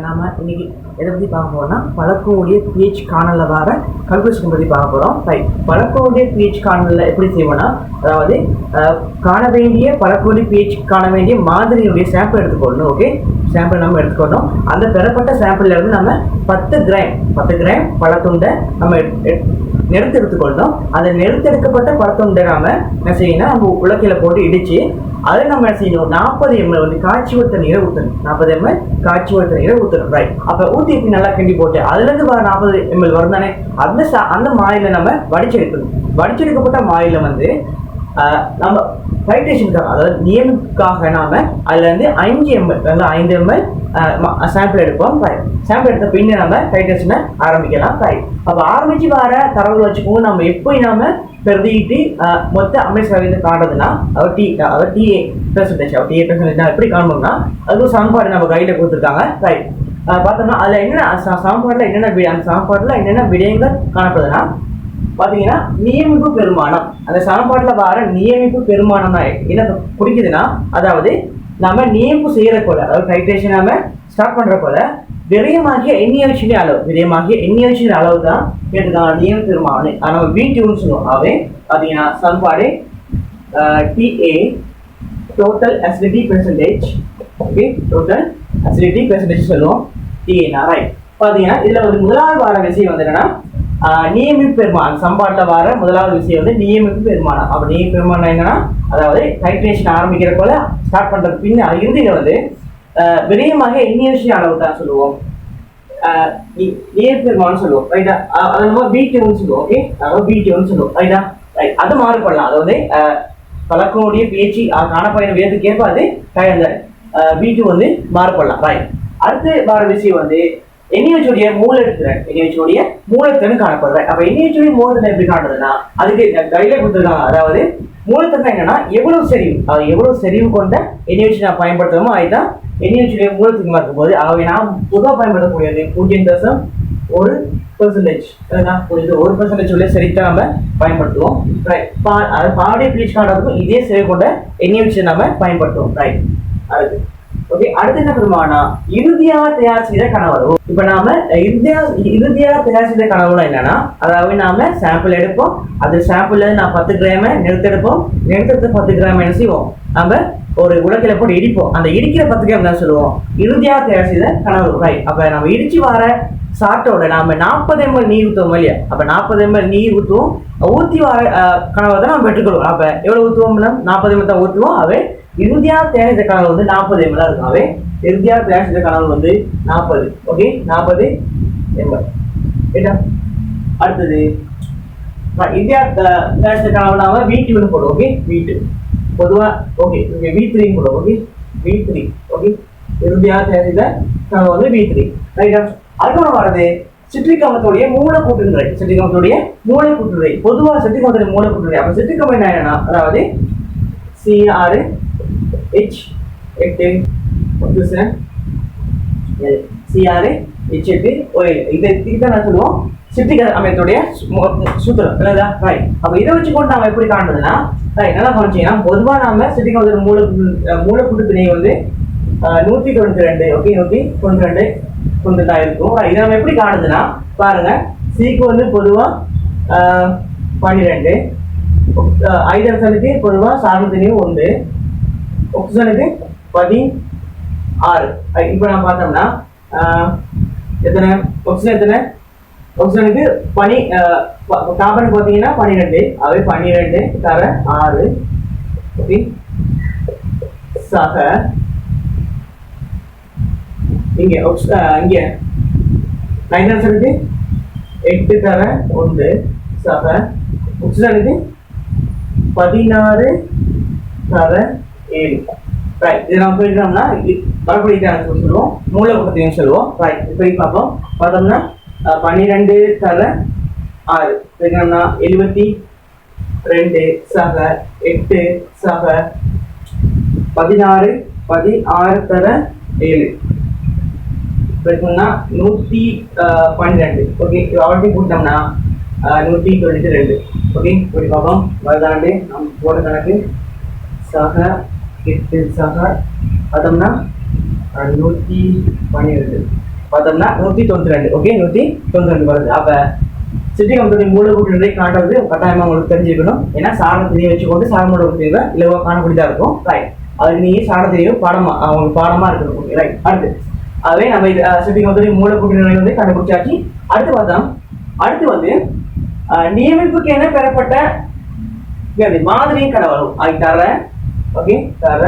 நாம் இன்றைக்கி எதை பற்றி பார்க்க போகிறோம்னா பழக்கோடைய பிஹெச் காணலில் வர கல்குலேஷன் பற்றி பார்க்க போகிறோம் ரைட் பழக்கோடைய பிஹெச் காணலில் எப்படி செய்வோம்னா அதாவது காண வேண்டிய பழக்கோடைய பிஹெச் காண வேண்டிய மாதிரியுடைய சாம்பிள் எடுத்துக்கொள்ளணும் ஓகே சாம்பிள் நம்ம எடுத்துக்கணும் அந்த பெறப்பட்ட சாம்பிள்ல இருந்து நம்ம பத்து கிராம் பத்து கிராம் பழத்துண்டை நம்ம நெருத்தெடுத்து கொண்டோம் அதை நிறுத்தெடுக்கப்பட்ட அந்த நெடுத்தெடுக்கப்பட்ட பழத்துண்டை என்ன செய்யணும் நம்ம உலக்கையில போட்டு இடிச்சு அதை நம்ம என்ன செய்யணும்? நாற்பது எம்எல் வந்து காய்ச்சி ஊற்ற நீரை ஊற்றணும் நாற்பது எம்எல் காய்ச்சி ஊற்ற நீரை ஊற்றணும் ரைட் அப்போ ஊற்றி நல்லா கிண்டி போட்டு அதுலேருந்து வர நாற்பது எம்எல் வரும் தானே அந்த சா அந்த மாயில நம்ம வடிச்செடுக்கணும். வடிச்செடுக்கப்பட்ட மாயில வந்து ஆஹ், நம்ம டைட்ரேஷனுக்காக அதாவது நியமுக்காக நாம அதுல இருந்து அஞ்சு எம்எல் வந்து ஐந்து எம்எல் சாம்பிள் எடுப்போம். சாம்பிள் எடுத்த பின்ன நம்ம டைட்ரேஷனை ஆரம்பிக்கலாம். ரைட் அப்போ ஆரம்பிச்சு வர தரவுகள் வச்சுக்கோங்க. நம்ம எப்படி நாம பிரதியிட்டு மொத்த அமைச்சர் சதவீதத்தை காட்டுறதுன்னா அவர் டி அவர் டிஏ பெர்சன்டேஜ் அவர் டிஏ பெர்சன்டேஜ் எப்படி காணணும்னா அதுவும் ஒரு சமன்பாடு நம்ம கையில் கொடுத்துருக்காங்க. ரைட் பார்த்தோம்னா அதில் என்னென்ன ச- சமன்பாட்டில் என்னென்ன அந்த சமன்பாட்டில் என்னென்ன விடயங்கள் காணப்படுதுன்னா பார்த்தீங்கன்னா நியமிப்பு பெருமானம். அந்த சமன்பாட்டில் வர நியமிப்பு பெருமானம் என்ன பிடிக்குதுன்னா அதாவது நம்ம நியமிப்பு செய்கிற போல அதாவது டைட்ரேஷன் நாம ஸ்டார்ட் பண்ணுற போல விரயமாகிய எண்ணியாட்சியின் அளவு விரயமாகிய எண்ணியாட்சியின் அளவு தான் கேட்டுக்கான நியம பெருமானம் அதை நம்ம டியூன் சொல்லுவோம். அவை பார்த்தீங்கன்னா சமன்பாடு DA total acidity percentage okay total acidity percentage சொல்லுவோம். டிஏ நாராய் பார்த்தீங்கன்னா இதில் ஒரு முதலாவது வார விஷயம் வந்து என்னன்னா நியமிப்பு பெருமான் சம்பாட்டில் வர முதலாவது விஷயம் வந்து நியமிப்பு பெருமானம் அப்போ நியமிப்பு பெருமானம் என்னன்னா அதாவது டைட்ரேஷன் ஆரம்பிக்கிற போல ஸ்டார்ட் பண்ணுறது பின்ன இறுதியில் வந்து விரயமாக எண்ணியர்ஷி அளவு தான் சொல்லுவோம். நியமிப்பு பெருமானம் சொல்லுவோம். ரைட்டா அது நம்ம பிடிஓன்னு சொல்லுவோம். ஓகே அதாவது பிடிஓன்னு சொல்லுவோம். ரைட்டா ரைட் அது மாறுபடலாம். அதாவது வந்து பழக்கனுடைய பேச்சு காணப்பயணம் விதத்துக்கு கேட்பாது அது அந்த வீட்டு வந்து மாறுபடலாம். ரைட் அடுத்து வர விஷயம் வந்து எண்ணியச்சுடைய மூலத்திறன் எண்ணியச்சுடைய மூலத்திறன் காணப்படுறேன் அப்ப எண்ணியச்சுடைய மூலத்திறன் எப்படி காணுதுன்னா அதுக்கு கையில கொடுத்துருக்காங்க. அதாவது மூலத்திறன் என்னன்னா எவ்வளவு செறிவு அது எவ்வளவு செறிவு கொண்ட எண்ணியச்சு நான் பயன்படுத்துறோமோ அதுதான் எண்ணியச்சுடைய மூலத்துக்கு இருக்கும்போது ஆகவே நாம் பொதுவாக பயன்படுத்தக்கூடியது பூஜ்ஜியம் தசம் ஒரு பெர்சன்டேஜ் புரியுது? ஒரு பெர்சன்டேஜ் உள்ள சரித்தான் நம்ம பயன்படுத்துவோம். ரைட் பா அது பாடி பிளீச் கார்டுக்கும் இதே செறிவு கொண்ட எண்ணெய் நம்ம பயன்படுத்துவோம். ரைட் அதுக்கு ஓகே அடுத்து என்ன பண்ணுவானா இறுதியாக தயார் செய்த கனவு இப்ப நாம இறுதியா இறுதியாக தயார் செய்த கனவுனா என்னன்னா அதாவது நாம சாம்பிள் எடுப்போம். அது சாம்பிள்ல நான் பத்து கிராம நிறுத்தெடுப்போம் நிறுத்தத்தை பத்து கிராம் என்ன செய்வோம்? நம்ம ஒரு உலகில போட்டு இடிப்போம். அந்த இடிக்கிற பத்து கிராம் தான் சொல்லுவோம். இறுதியாக தயார் செய்த கனவு ரைட் அப்ப நம்ம இடிச்சு வர சாட்டோட நாம நாற்பது எம்எல் நீர் ஊற்றுவோம் இல்லையா? அப்ப நாற்பது எம்எல் நீர் ஊற்றுவோம் ஊற்றி வர அஹ், கனவை தான் நம்ம பெற்றுக்கொள்வோம். அப்ப எவ்வளவு ஊற்றுவோம் நாற்பது எம்எல் தான் ஊற்றுவோம் அவை இறுதியாக தயாரித்த கனவு வந்து நாற்பது எம்எல் இருக்கும். அவை இறுதியாக தயாரித்த கனவு வந்து நாற்பது ஓகே நாற்பது எம்எல் ஏட்டா அடுத்தது இந்தியா த- தயாரித்த கனவு நாம வீட்டு போடுவோம். ஓகே வீட்டு பொதுவாக ஓகே இங்கே வி த்ரீ போடுவோம். ஓகே வி த்ரீ ஓகே இறுதியாக தயாரித்த கனவு வந்து வி த்ரீ ரைட்டா அதுக்கப்புறம் வரது. சிட்ரிக் மூலக்கூட்டுநிலை சிட்ரிக் மூலக்கூட்டுநிலை பொதுவாக சிட்ரிக் மூலக்கூட்டுநிலை அப்போ சிட்ரிக் என்னன்னா அதாவது சிஆர் H ஹெச் எட்டு ஒன்று சி ஆறு ஹெச் எட்டு ஓயில் இதை தான் நான் சொல்லுவோம். சிட்ரிக் அமையத்துடைய சூத்திரம். இல்லைதா ரைட் அப்போ இதை வச்சு கொண்டு நம்ம எப்படி காணுதுன்னா ரைட் நல்லா கவனிச்சிங்கன்னா பொதுவாக நாம சிட்ரிக் வந்து மூல மூலக்கூட்டு திணை வந்து நூற்றி தொண்ணூத்தி ரெண்டு ஓகே நூற்றி தொண்ணூத்தி ரெண்டு தொண்ணூத்தா இருக்கும். இதை நம்ம எப்படி காணுதுன்னா பாருங்க. சிக்கு வந்து பொதுவாக பன்னிரெண்டு. ஐதரசனுக்கு பொதுவாக சார்பு ஒன்று. ஆக்சிஜனுக்கு பதி ஆறு இப்போ நான் பார்த்தோம்னா ஆஹ், எத்தனை? ஆக்சிஜன் எத்தனை? ஆக்சிஜனுக்கு பனி கார்பன் பார்த்தீங்கன்னா பன்னிரெண்டு. அவை பன்னிரெண்டு தர ஆறு. ஓகே சக. இங்க ox- அஹ் இங்க. எட்டு தர ஒன்று. சக. ஆக்சிஜனுக்கு பதினாறு தர ஏழு ரைட் இதை நம்ம போயிட்டோம்னா மறுபடியும் சொல்லுவோம். மூலக்கூட்டத்தையும் சொல்லுவோம். ரைட் இப்போ பார்ப்போம். பார்த்தோம்னா பன்னிரெண்டு தலை ஆறு. போயிட்டோம்னா எழுபத்தி ரெண்டு சக எட்டு சக பதினாறு பதினாறு தர ஏழு. இருக்குன்னா நூற்றி பன்னிரெண்டு. ஓகே அவர்கிட்ட கூட்டோம்னா நூற்றி தொண்ணூற்றி ரெண்டு. ஓகே இப்படி பார்ப்போம். வருதாண்டு நம்ம போட கணக்கு சக எட்டு சக பதம்னா நூற்றி பன்னிரெண்டு. பார்த்தோம்னா நூற்றி தொண்ணூற்றி ரெண்டு. ஓகே நூற்றி தொண்ணூற்றி ரெண்டு வருது. அப்போ சிட்டி கம்பெனி மூலக்கூட்டு காட்டுறது கட்டாயமாக உங்களுக்கு தெரிஞ்சுக்கணும். ஏன்னா சாரண வச்சுக்கொண்டு சாரமோட தெரியுது இலவா காணக்கூடியதாக இருக்கும். ரைட் அது நீங்க சாரண தெரியும் பாடமா பாடமாக இருக்கணும். ஓகே ரைட் அடுத்து. அதே நம்ம இது சிட்டி கம்பெனி மூலக்கூட்டு நிலை வந்து கண்டுபிடிச்சாச்சு. அடுத்து பார்த்தோம். அடுத்து வந்து நியமிப்புக்கு என பெறப்பட்ட இது மாதிரி கடவுள் அது ஓகே தர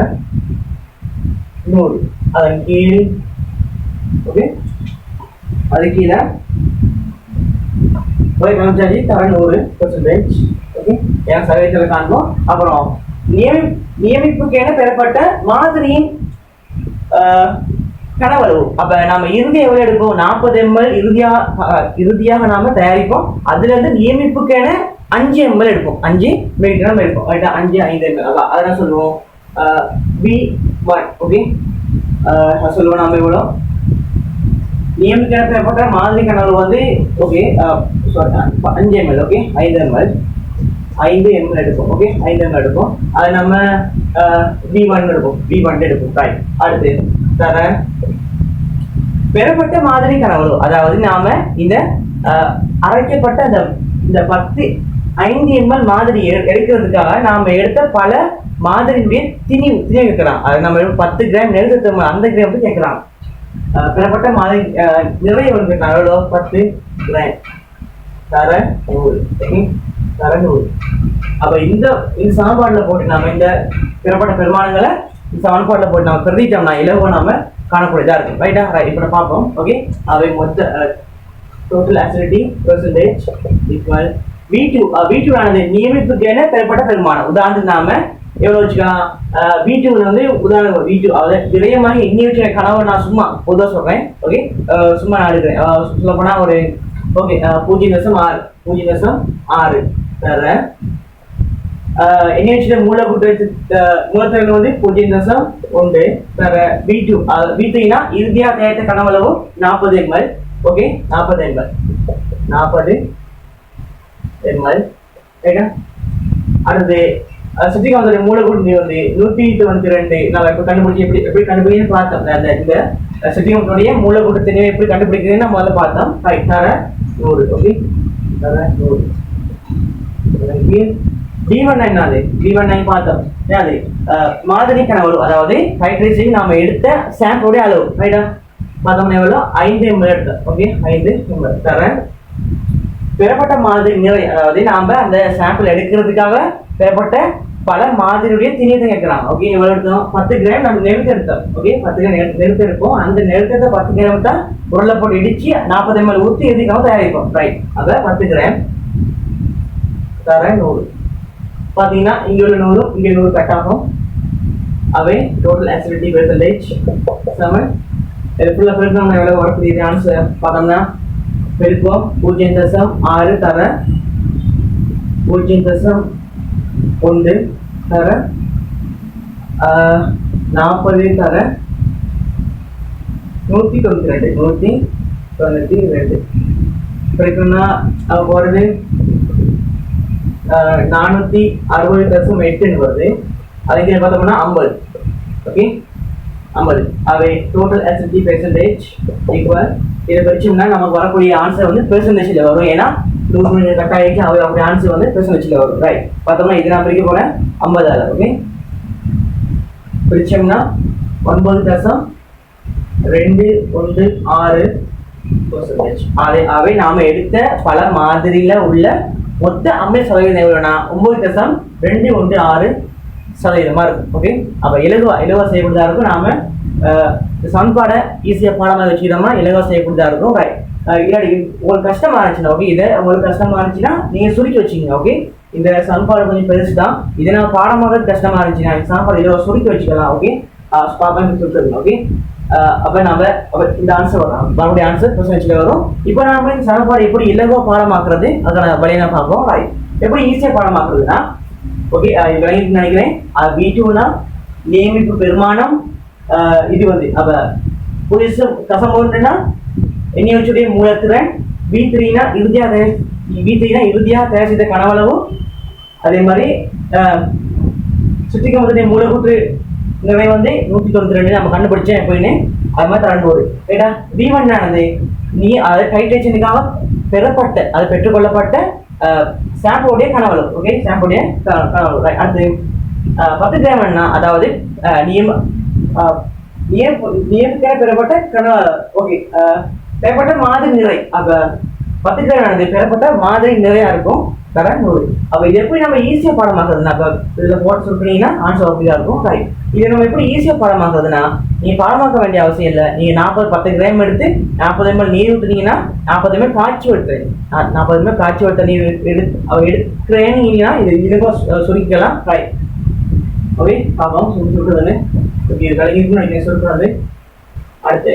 நூறு அதன் கீழ் ஓகே அது கீழே ஓகே காமிச்சாச்சு தர நூறு பர்சன்டேஜ் ஓகே என் சதவீதத்தில் காண்போம் அப்புறம் நியமி நியமிப்புக்கேன பெறப்பட்ட மாதிரியின் ஆஹ், கனவளவு அப்ப நாம இறுதி எவ்வளவு எடுப்போம் நாற்பது எம்எல் இறுதியா இறுதியாக நாம தயாரிப்போம் அதுல இருந்து நியமிப்புக்கென அஞ்சு எம்எல் எடுப்போம். அஞ்சு மில்லிகிராம் எடுப்போம். கரெக்டாக அஞ்சு ஐந்து எம்எல் அதான் அதான் சொல்லுவோம். பி ஒன் ஓகே சொல்லுவோம் நாம எவ்வளோ நியமிக்கப்பட்ட மாதிரி கனவு வந்து ஓகே அஞ்சு எம்எல் ஓகே ஐந்து எம்எல் ஐந்து எம்எல் எடுப்போம் ஓகே ஐந்து எம்எல் எடுப்போம். அது நம்ம பி ஒன் எடுப்போம். பி ஒன் எடுப்போம். ரைட் அடுத்து தர. பெறப்பட்ட மாதிரி கனவு. அதாவது நாம இந்த அரைக்கப்பட்ட அந்த இந்த பத்து ஐந்து எம்எல் மாதிரி எடுக்கிறதுக்காக நாம் எடுத்த பல மாதிரியுடைய திணி திணி வைக்கிறான் அது நம்ம பத்து கிராம் நெருக்கத்தை அந்த கிராம் வந்து கேட்கலாம். பிறப்பட்ட பெறப்பட்ட மாதிரி நிறைய வந்து எவ்வளோ பத்து கிராம் தர நூறு. தர நூறு. அப்போ இந்த இந்த சமன்பாட்டில் போட்டு நம்ம இந்த பெறப்பட்ட பெருமானங்களை இந்த சமன்பாட்டில் போட்டு நம்ம பிரதிட்டோம்னா இலவோ நாம காணக்கூடியதாக இருக்கும். ரைட்டா ரைட் இப்போ பார்ப்போம். ஓகே அவை மொத்த total acidity percentage equal V two V two ஆனது பெறப்பட்ட பெருமானம். உதாரணத்துக்கு நாம எவ்வளவு வச்சுக்கலாம்? வி டூ வந்து உதாரணம் வி டூ அதாவது விரயமாக எண்ணி வச்ச கனவு நான் சும்மா பொதுவாக சொல்றேன். ஓகே சும்மா நான் எடுக்கிறேன். சொல்ல போனா ஒரு ஓகே பூஜ்ஜியம் தசம் ஆறு. பூஜ்ஜியம் தசம் ஆறு. தர எண்ணி வச்சுட்ட மூலக்கூட்டு மூலத்திறன் வந்து பூஜ்ஜியம் தசம் ஒன்று. தர பி டூ பி த்ரீனா இறுதியாக தேர்த்த கனவளவு நாற்பது எண்பது ஓகே நாற்பது எண்பது நாற்பது. எம்எல் ரைட்டா அடுத்து சுத்திகாந்தோட மூலக்கூட்டு வந்து நூத்தி தொண்ணூத்தி ரெண்டு நம்ம இப்ப கண்டுபிடிச்சு எப்படி எப்படி கண்டுபிடிக்கணும்னு பார்த்தோம். அந்த இந்த சுத்திகாந்தோடைய மூலக்கூட்டு எப்படி கண்டுபிடிக்கிறதுன்னு முதல்ல பார்த்தோம். ரைட் தர நூறு ஓகே? தர நூறு. டி ஒன் நைன் அது? டி ஒன் நைன் பார்த்தோம். அது? மாதிரி கனவு அதாவது ஹைட்ரேஜன் நாம எடுத்த சாம்பிளோடைய அளவு. ரைட்டா பார்த்தோம்னா எவ்வளோ ஐந்து எம்எல் எடுத்தோம். ஓகே? ஐந்து எம்எல் தரேன். பெறப்பட்ட மாதிரி நிறை அதாவது நாம அந்த சாம்பிள் எடுக்கிறதுக்காக பெறப்பட்ட பல மாதிரியுடைய திணியத்தை கேட்கறாங்க ஓகே எவ்வளவு எடுத்தோம். பத்து கிராம் நம்ம நெருத்து எடுத்தோம். ஓகே பத்து கிராம் நெருத்து எடுப்போம். அந்த நெருக்கத்தை பத்து கிராம் தான் உருளை போட்டு இடிச்சு நாற்பது எம்எல் ஊற்றி எதுக்காக தயாரிப்போம்? ரைட் அத பத்து கிராம் தர நூறு. பாத்தீங்கன்னா இங்க உள்ள நூறு இங்க நூறு கட் ஆகும். அவை டோட்டல் அசிடிட்டி பெர்சன்டேஜ் செவன் இது ஃபுல்லாக பெருக்கம் எவ்வளோ ஆன்சர் பார்த்தோம்னா பெருக்கம் பூஜ்ஜியம் தசம் ஆறு தர. பூஜ்ஜியம் தசம் ஒன்று தர. நாற்பது தர. நூற்றி தொண்ணூற்றி ரெண்டு நூற்றி தொண்ணூற்றி ரெண்டு. பெருக்கம்னா அப்ப போகிறது நானூற்றி அறுபது தசம் எட்டுன்னு வருது. அதுக்கு பார்த்தோம்னா ஐம்பது. ஓகே? ஐம்பது. அவை டோட்டல் அசிடிட்டி பெர்சன்டேஜ் ஈக்குவல் இதை வச்சோம்னா நமக்கு வரக்கூடிய ஆன்சர் வந்து பெர்சன்டேஜில் வரும். ஏன்னா நூறு கட்டாயிக்கு அவை அப்படி ஆன்சர் வந்து பெர்சன்டேஜில் வரும். ரைட் பார்த்தோம்னா இது நான் பிரிக்க போகிறேன் ஐம்பதால ஓகே பிரிச்சோம்னா ஒன்பது தசம் ரெண்டு ஒன்று ஆறு percentage. அதை அவை நாம எடுத்த பல மாதிரியில உள்ள மொத்த அம்மை சதவீதம் எவ்வளோனா ஒன்பது தசம் ரெண்டு ஒன்று ஆறு சதவீதமாக இருக்கும் ஓகே அப்போ இலகுவா இலவா செய்யக்கூடியதா இருக்கும். நாம அஹ், இந்த பாடமாக ஈஸியா பாடமா வச்சுக்கிட்டோம்னா இலவா இருக்கும் ரைட் இல்லாடி உங்களுக்கு கஷ்டமா இருந்துச்சுன்னா ஓகே இதை உங்களுக்கு கஷ்டமா இருந்துச்சுன்னா நீங்க சுருக்கி வச்சுக்கோங்க ஓகே இந்த சன்பாடு கொஞ்சம் பெருசு தான் இதை நான் பாடமாக கஷ்டமா இருந்துச்சுன்னா சாப்பாடு இதை சுருக்கி வச்சுக்கலாம் ஓகே பாப்பாங்க சுருக்குங்க ஓகே அப்போ நாம அப்ப இந்த ஆன்சர் வரலாம் மறுபடியும் ஆன்சர் பர்சன்டேஜ்ல வரும். இப்போ நம்ம இந்த சமன்பாடு எப்படி இலவோ பாடமாக்குறது அதை வழியை நான் பார்ப்போம் ரைட் எப்படி ஈஸியா பாடமாக்குறதுன்னா ஓகே விளங்கிட்டு நினைக்கிறேன். பி டூனா நியமிப்பு பெருமானம் இது வந்து அப்ப புதுசு கசம் ஒன்றுனா எண்ணியவற்றுடைய மூலத்திறன் பி த்ரீனா இறுதியாக பி த்ரீனா இறுதியாக தயார் செய்த கனவளவு அதே மாதிரி சுத்திகமத்துடைய மூலக்கூற்று இங்கவே வந்து நூத்தி தொண்ணூத்தி ரெண்டு நம்ம கண்டுபிடிச்சேன் எப்படின்னு அது மாதிரி தரண்டு ஒரு ரைட்டா பி ஒன் ஆனது நீ அது ஹைட்ரேஷனுக்காக பெறப்பட்ட அது பெற்றுக்கொள்ளப்பட்ட ஷாம்போடைய கனவளவு ஓகே சாம்போடைய கனவளவு அடுத்து பத்து கிராம் என்ன அதாவது நியம நியமிக்க பெறப்பட்ட கனவளவு ஓகே பெறப்பட்ட மாதிரி நிறை. அப்ப பத்து பெறப்பட்ட மாதிரி நிறையா இருக்கும். கடன் நூறு. அப்ப இது எப்படி நம்ம ஈஸியா பாடமாக்குறதுனா அப்ப இதுல போட்டு சொல்றீங்கன்னா ஆன்சர் அப்படியா இருக்கும் ரைட் இதை நம்ம எப்படி ஈஸியா பாடமாக்குறதுனா நீங்க பாடமாக்க வேண்டிய அவசியம் இல்லை. நீங்க நாற்பது பத்து கிராம் எடுத்து நாற்பது எம்எல் நீர் ஊற்றுனீங்கன்னா நாற்பது எம்எல் காய்ச்சி விட்டுறேன் நாற்பது எம்எல் காய்ச்சி விட்ட நீர் எடுத்து அவ எடுக்கிறேன்னு இது இதுக்கும் சுருக்கலாம் ரைட் ஓகே பாப்போம். சொல்லி சொல்றது ஓகே இது கலங்கிருக்குன்னு நினைக்கிறேன் சொல்றது அடுத்து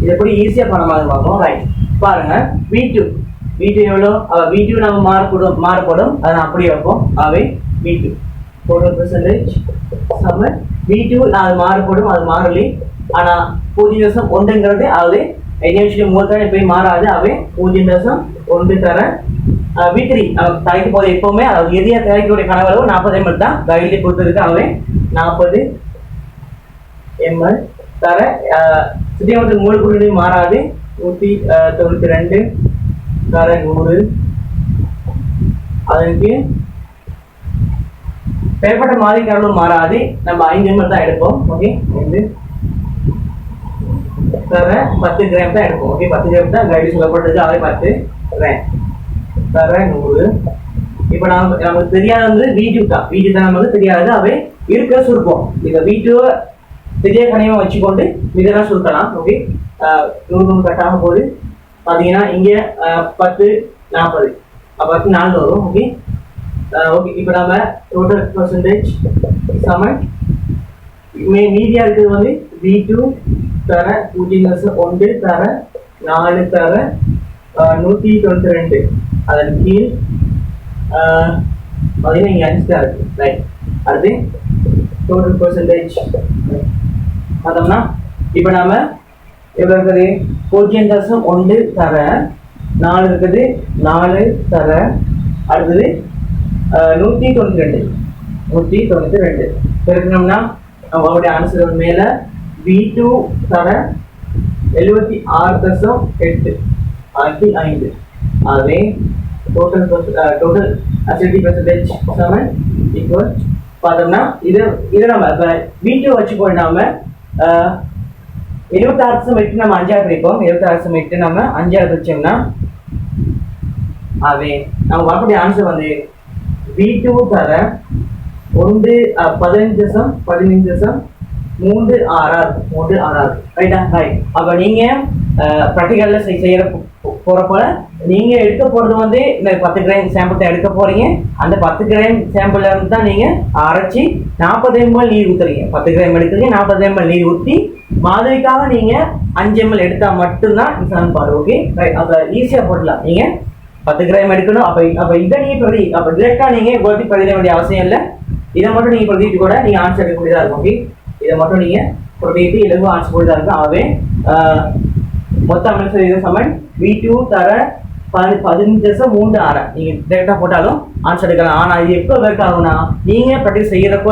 இது எப்படி ஈஸியா பணமாக பார்ப்போம். ரைட் பாருங்க வி டூ வி டூ எவ்வளோ? வி டூ நம்ம மாறப்படும் மாறப்படும் அதை நான் அப்படியே வைப்போம். அவை வி டூ டோட்டல் பெர்சன்டேஜ் சம வி டூ அது மாறப்படும் அது மாறலி. ஆனால் பூஜ்ஜியம் தசம் ஒன்றுங்கிறது அது என்எஃப்சி மூலத்தானே போய் மாறாது. அவை பூஜ்ஜியம் தசம் ஒன்று தர வி த்ரீ நமக்கு தலைக்கு போது எப்பவுமே அதாவது எதியா தலைக்கக்கூடிய கனவளவு நாற்பது எம்எல் தான். கையிலே பொறுத்ததுக்கு அவன் நாற்பது எம்எல் தர சுத்தியமத்துக்கு மூணு மூலக்கூறு மாறாது. நூற்றி தொண்ணூற்றி ரெண்டு தர நூறு. அதற்கு பெறப்பட்ட மாதிரி கரலும் மாறாது. நம்ம ஐந்து எம்எல் தான் எடுப்போம். ஓகே? ஐந்து தர பத்து கிராம் தான் எடுப்போம். ஓகே? பத்து கிராம் தான் கைடு சொல்லப்பட்டது அதே பத்து கிராம் தர நூறு. இப்போ நாம் நமக்கு தெரியாத வந்து வீடியோ தான். வீட்டு தான் நமக்கு தெரியாது. அவை இருக்க சுருப்போம் இந்த வீட்டுவ பெரிய கனியமா வச்சுக்கொண்டு இதெல்லாம் சுருக்கலாம். ஓகே? நூறு நூறு கட்டாக போது பார்த்தீங்கன்னா இங்கே பத்து நாற்பது பத்து நாலு வரும். ஓகே? ஓகே. இப்போ நம்ம டோட்டல் பர்சன்டேஜ் சமன் மே மீதியா இருக்கிறது வந்து வி டூ தர பூஜ்ஜியம் ஒன்று தர நாலு தர அஹ், நூத்தி தொண்ணூத்தி ரெண்டு. அதன் கீழ் பார்த்தீங்கன்னா இங்கே அஞ்சு தான் இருக்கு. ரைட் அடுத்து டோட்டல் பர்சன்டேஜ் பார்த்தோம்னா இப்போ நாம எவ்வளோ இருக்குது? பூஜ்ஜியம் தசம் ஒன்று தர நாலு இருக்குது நாலு தர அடுத்தது நூற்றி தொண்ணூற்றி ரெண்டு. நூற்றி தொண்ணூற்றி ரெண்டு. பெருக்கணும்னா அவங்களுடைய ஆன்சர் மேலே பி டூ தர எழுபத்தி ஆறு தசம் எட்டு. ஆயிரத்தி ஐந்து. ஆகவே total total acidity percentage seven equal பார்த்தோம்னா இது இதை நம்ம இப்போ பி வச்சு போயிடாம இருபத்தாறு தசம் எட்டு நம்ம அஞ்சாவது பிரிப்போம் இருபத்தாறு தசம் எட்டு நம்ம அஞ்சாவது பிரிச்சோம்னா ஆகவே நம்ம வரக்கூடிய ஆன்சர் வந்து பி டூ தர ஒன்று பதினஞ்சு தசம் பதினஞ்சு தசம் மூன்று ஆறாறு மூன்று ஆறாறு. ரைட்டா ரைட் அப்போ நீங்கள் ப்ராக்டிக்கல்ல செய்கிற போகிறப்போ நீங்கள் எடுக்க போகிறது வந்து இந்த பத்து கிராம் சாம்பிள் தான் எடுக்க போகிறீங்க அந்த பத்து கிராம் சாம்பிள் இருந்து தான் நீங்கள் அரைச்சி நாற்பது எம்எல் நீர் ஊற்றுறீங்க பத்து கிராம் எடுக்கிறீங்க நாற்பது எம்எல் நீர் ஊற்றி மாதிரிக்காக நீங்கள் அஞ்சு எம்எல் எடுத்தால் மட்டும்தான் இந்த சமன்பாடு ஓகே ரைட் அப்ப ஈஸியாக போடலாம் நீங்கள் பத்து கிராம் எடுக்கணும். அப்போ அப்போ இதை நீங்கள் பிரதி அப்போ டிரெக்டாக நீங்கள் குவாலிட்டி பிரதிட வேண்டிய அவசியம் இல்லை. இதை மட்டும் நீங்கள் பிரதிட்டு கூட நீங்கள் ஆன்சர் எடுக்கக்கூடியதாக இருக்கும் ஓகே இதை மட்டும் நீங்கள் பிரதிட்டு இலகு ஆன்சர் கூடியதா இருக்கும் ஆகவே மொத்த அமைச்சர் இது? சமன் வி டூ தர பதி- பதினஞ்சு தசம் மூன்று ஆறு நீங்கள் டேரெக்டாக போட்டாலும் ஆன்சர் எடுக்கலாம். ஆனால் இது எப்போ ஒர்க் ஆகும்னா நீங்கள் ப்ராக்டிஸ் செய்கிற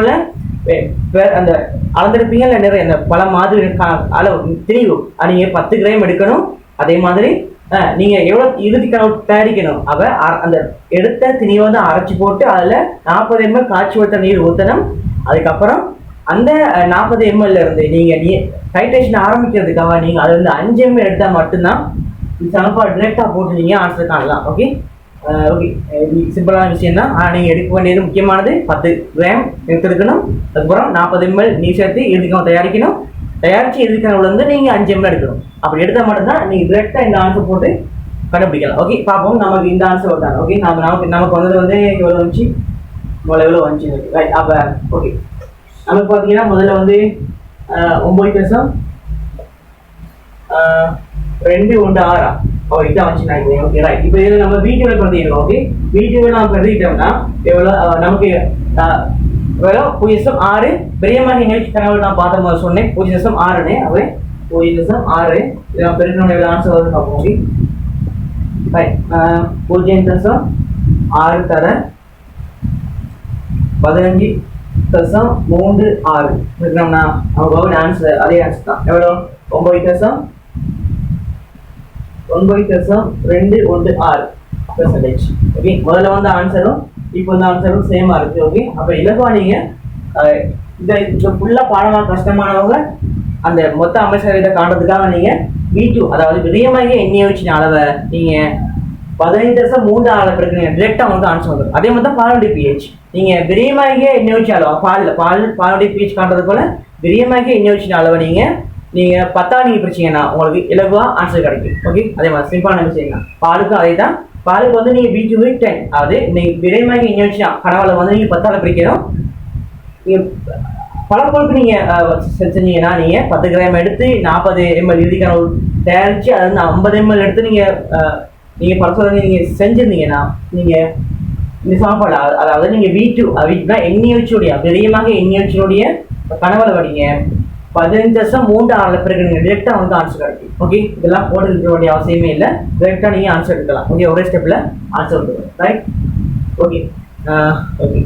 வே- அந்த அளந்திருப்பீங்க இல்லை நிறைய அந்த பல மாதிரி அளவு தெரியும் நீங்கள் பத்து கிராம் எடுக்கணும். அதே மாதிரி நீங்கள் எவ்வளோ இறுதி கனவு தயாரிக்கணும்? அவ அந்த எடுத்த திணியை வந்து அரைச்சி போட்டு அதில் நாற்பது எம்எல் காய்ச்சி விட்ட நீர் ஊத்தணும். அதுக்கப்புறம் அந்த நாற்பது எம்எல்ல இருந்து நீங்க நீ டைட்ரேஷன் ஆரம்பிக்கிறதுக்காக நீங்க அது வந்து அஞ்சு எம்எல் எடுத்தா மட்டும்தான் சமன்பாடு டிரெக்டா போட்டு நீங்க ஆன்சர் காணலாம். ஓகே ஓகே சிம்பிளான விஷயம் தான். ஆனால் நீங்கள் எடுக்க வேண்டியது முக்கியமானது பத்து கிராம் எடுத்துருக்கணும். அதுக்கப்புறம் நாற்பது எம்எல் நீ சேர்த்து இறுதிக்கணும் தயாரிக்கணும்? தயாரித்து இறுதிக்கணவுல இருந்து நீங்கள் அஞ்சு எம்எல் எடுக்கணும். அப்படி எடுத்தால் மட்டும்தான் நீங்கள் டிரெக்டாக இந்த ஆன்சர் போட்டு கண்டுபிடிக்கலாம். ஓகே பார்ப்போம். நமக்கு இந்த ஆன்சர் வந்தாங்க ஓகே நம்ம நமக்கு நமக்கு வந்தது வந்து எவ்வளோ வந்துச்சு? இவ்வளோ எவ்வளோ வந்துச்சு? ரைட் அப்போ ஓகே நமக்கு பார்த்தீங்கன்னா முதல்ல வந்து ஒம்பது பேசம். ரெண்டு ஒன்று ஆறா. ஓ இதான் வச்சு ஓகே ரைட் இப்போ இதில் நம்ம வீடியோவில் பிரதிக்கிறோம் ஓகே வீடியோவில் நம்ம பிரதிக்கிட்டோம்னா எவ்வளோ நமக்கு வெறும் எவ்வளோ? ஆறு. பெரியமாக நிகழ்ச்சி தகவல் நான் பார்த்த போது சொன்னேன். பூஜ்ஜியம் ஆறுனே அவை பூஜ்ஜியம் ஆறு. இதை பெருக்கணும் எவ்வளோ ஆன்சர் வருது பார்ப்போம் ஓகே ரைட் பூஜ்ஜியம் தசம் ஆறு தர பதினஞ்சு. தசம் மூன்று ஆறு இருக்கணும்னா அவங்க ஆன்சர் அதே ஆன்சர் தான் எவ்வளோ ஒன்பது தசம் ஒன்பது தசம் ரெண்டு ஒன்று ஆறு பெர்சன்டேஜ் ஓகே முதல்ல வந்த ஆன்சரும் இப்போ வந்த ஆன்சரும் சேமா இருக்கு ஓகே அப்போ இலகுவா நீங்க இந்த இந்த ஃபுல்லாக பாடமா கஷ்டமானவங்க அந்த மொத்த அமைச்சர் இதை காண்றதுக்காக நீங்க வீட்டு டூ அதாவது விதயமாக எண்ணெய் வச்சு அளவை நீங்க பதினைந்து வருஷம் மூன்று ஆள பிறகு நீங்க டிரெக்டாக வந்து ஆன்சர் வந்துடும் அதே மாதிரி தான் பாலுடைய பிஹெச் நீங்க விரியமாகிய எண்ணெய் வச்சு பால் பால் பாலுடைய பிஹெச் காண்றது போல விரியமாகிய எண்ணெய் அளவை நீங்க நீங்க பத்தா நீங்க பிரிச்சீங்கன்னா உங்களுக்கு இலவா ஆன்சர் கிடைக்கும். ஓகே அதே மாதிரி சிம்பிளான விஷயம் பாலுக்கும் அதே தான் பாலுக்கு வந்து நீங்க பி போய் டென் அதாவது நீங்க விரைவாக இங்கே வச்சுனா கனவுல வந்து நீங்க பத்தால பிரிக்கணும் நீங்க பழப்பொழுக்கு நீங்க செஞ்சீங்கன்னா நீங்க பத்து கிராம் எடுத்து நாற்பது எம்எல் இறுதிக்கான ஒரு தயாரிச்சு அது வந்து ஐம்பது எம்எல் எடுத்து நீங்க நீங்கள் பரிசோதனை நீங்கள் நீங்க செஞ்சிருந்தீங்கன்னா நீங்கள் இந்த சாப்பாடு அதாவது நீங்கள் வீட்டு வீட்டுனா எண்ணியவச்சுடைய வச்சுடைய விரையமாக எண்ணெய் வச்சுடைய கனவுல படிங்க பதினஞ்சு வருஷம் மூன்று ஆறு பிறகு நீங்கள் டிரெக்டாக வந்து ஆன்சர் கிடைக்கும். ஓகே இதெல்லாம் போட்டு இருக்க வேண்டிய அவசியமே இல்லை. டிரெக்டாக நீங்கள் ஆன்சர் எடுக்கலாம். ஓகே ஒரே ஸ்டெப்பில் ஆன்சர் வந்துடும் ரைட் ஓகே ஓகே